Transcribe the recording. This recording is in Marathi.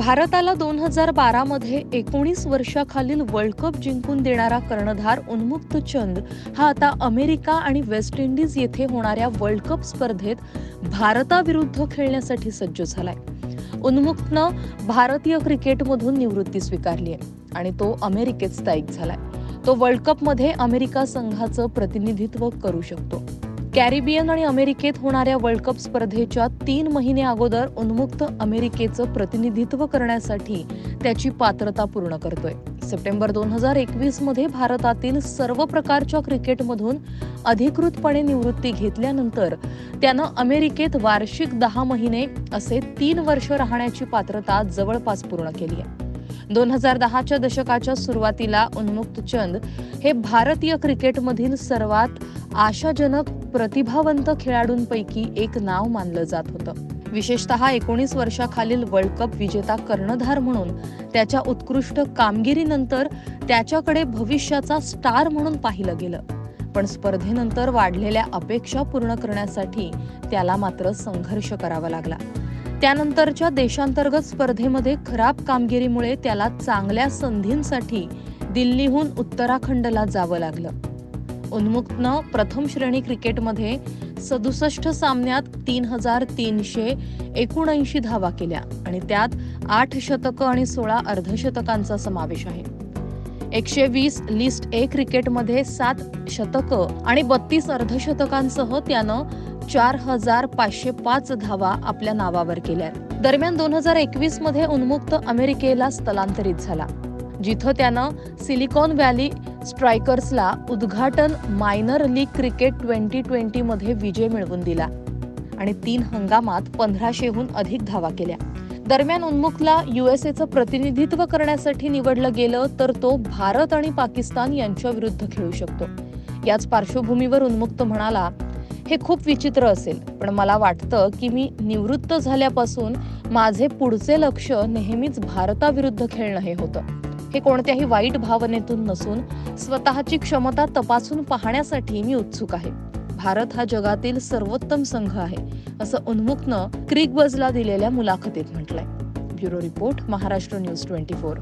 भारताला दोन हजार बारामध्ये एकोणीस वर्षाखालील वर्ल्ड कप जिंकून देणारा कर्णधार उन्मुक्त चंद हा आता अमेरिका आणि वेस्ट इंडिज येथे होणाऱ्या वर्ल्ड कप स्पर्धेत भारताविरुद्ध खेळण्यासाठी सज्ज झालाय. उन्मुक्तनं भारतीय क्रिकेटमधून निवृत्ती स्वीकारली आहे आणि तो अमेरिकेत स्थायिक झालाय. तो वर्ल्ड कपमध्ये अमेरिका संघाचं प्रतिनिधित्व करू शकतो. कॅरिबियन आणि अमेरिकेत होणाऱ्या वर्ल्ड कप स्पर्धेच्या तीन महिने अगोदर उन्मुक्त अमेरिकेचं प्रतिनिधित्व करण्यासाठी त्याची पात्रता पूर्ण करतोय. सप्टेंबर दोन हजार एकवीसमध्ये भारतातील सर्व प्रकारच्या क्रिकेटमधून अधिकृतपणे निवृत्ती घेतल्यानंतर त्यानं अमेरिकेत वार्षिक दहा महिने असे तीन वर्ष राहण्याची पात्रता जवळपास पूर्ण केली आहे. दोन हजार दहाच्या दशकाच्या सुरुवातीला उन्मुक्त चंद हे भारतीय क्रिकेटमधील सर्वात आशाजनक प्रतिभावंत खेळाडूंपैकी एक नाव मानलं जात होतं. विशेषतः एकोणीस वर्षाखालील वर्ल्ड कप विजेता कर्णधार म्हणून त्याच्या उत्कृष्ट कामगिरीनंतर त्याच्याकडे भविष्याचा स्टार म्हणून पाहिलं गेलं. पण स्पर्धेनंतर वाढलेल्या अपेक्षा पूर्ण करण्यासाठी त्याला मात्र संघर्ष करावा लागला. त्यानंतरच्या देशांतर्गत स्पर्धेमध्ये खराब कामगिरीमुळे त्याला चांगल्या संधींसाठी दिल्लीहून उत्तराखंडला जावं लागलं. उन्मुक्तनं प्रथम श्रेणी क्रिकेटमध्ये सदुसष्ट सामन्यात तीन हजार तीनशे एकोणऐंशी धावा केल्या आणि त्यात आठ शतकं आणि सोळा अर्धशतकांचा समावेश आहे. एकशे वीस लिस्ट ए क्रिकेटमध्ये सात शतकं आणि बत्तीस अर्धशतकांसह त्यानं चार हजार पाचशे पाच धावा आपल्या नावावर केल्या. दरम्यान दोन हजार एकवीसमध्ये उन्मुक्त अमेरिकेला स्थलांतरित झाला जिथं त्यानं सिलिकॉन व्हॅली स्ट्रायकर्सला उद्घाटन मायनर लीग क्रिकेट ट्वेंटी ट्वेंटीमध्ये विजय मिळवून दिला. आणि तीन हंगामात पंधराशेहून अधिक धावा केल्या. दरम्यान उन्मुखला युएसएचं प्रतिनिधित्व करण्यासाठी निवडलं गेलं तर तो भारत आणि पाकिस्तान यांच्या विरुद्ध खेळू शकतो. याच पार्श्वभूमीवर उन्मुक्त म्हणाला हे खूप विचित्र असेल पण मला वाटतं की मी निवृत्त झाल्यापासून माझे पुढचे लक्ष नेहमीच भारताविरुद्ध खेळणं हे होतं. हे कोणत्याही वाईट भावनेतून नसून स्वतःची क्षमता तपासून पाहण्यासाठी मी उत्सुक आहे. भारत हा जगातील सर्वोत्तम संघ आहे असं उन्मुखनं क्रिक बजला दिलेल्या मुलाखतीत म्हटलंय. Bureau report Maharashtra news twenty four.